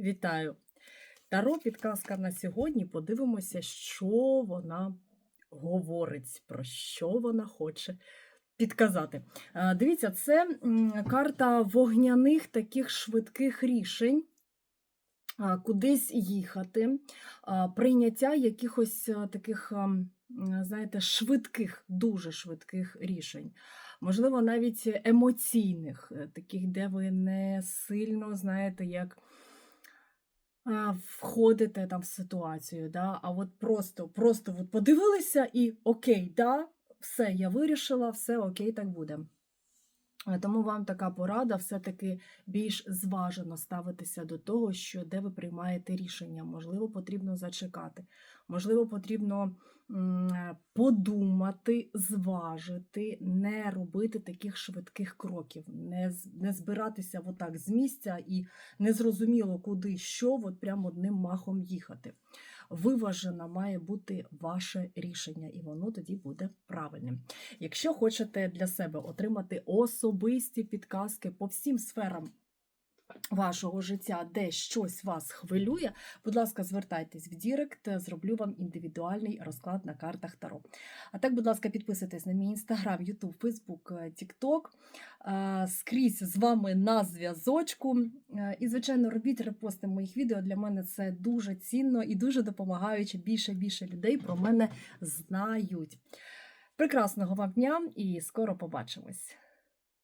Вітаю! Таро підказка на сьогодні. Подивимося, що вона говорить, про що вона хоче підказати. Е, Дивіться, це карта вогняних таких швидких рішень. Кудись їхати, прийняття якихось таких, знаєте, швидких, дуже швидких рішень. Можливо, навіть емоційних, е, таких, де ви не сильно знаєте, як входите там в ситуацію, да? а от просто, просто от подивилися і окей, да, все, я вирішила, все окей, так буде. Е, Тому вам така порада все-таки більш зважено ставитися до того, що де ви приймаєте рішення. Можливо, потрібно зачекати, можливо, потрібно е, подумати, зважити, не робити таких швидких кроків, не, не збиратися отак з місця і незрозуміло куди що, от прямо одним махом їхати. Виважено має бути ваше рішення, і воно тоді буде правильним. Якщо хочете для себе отримати особисті підказки по всім сферам вашого життя, де щось вас хвилює, будь ласка, звертайтесь в Дірект, зроблю вам індивідуальний розклад на картах Таро. А так, будь ласка, підписуйтесь на мій інстаграм, Ютуб, Фейсбук, Тікток. Скрізь з вами на зв'язочку. Е, І, звичайно, робіть репости моїх відео. Для мене це дуже цінно і дуже допомагаючи більше більше людей про мене знають. Прекрасного вам дня і скоро побачимось!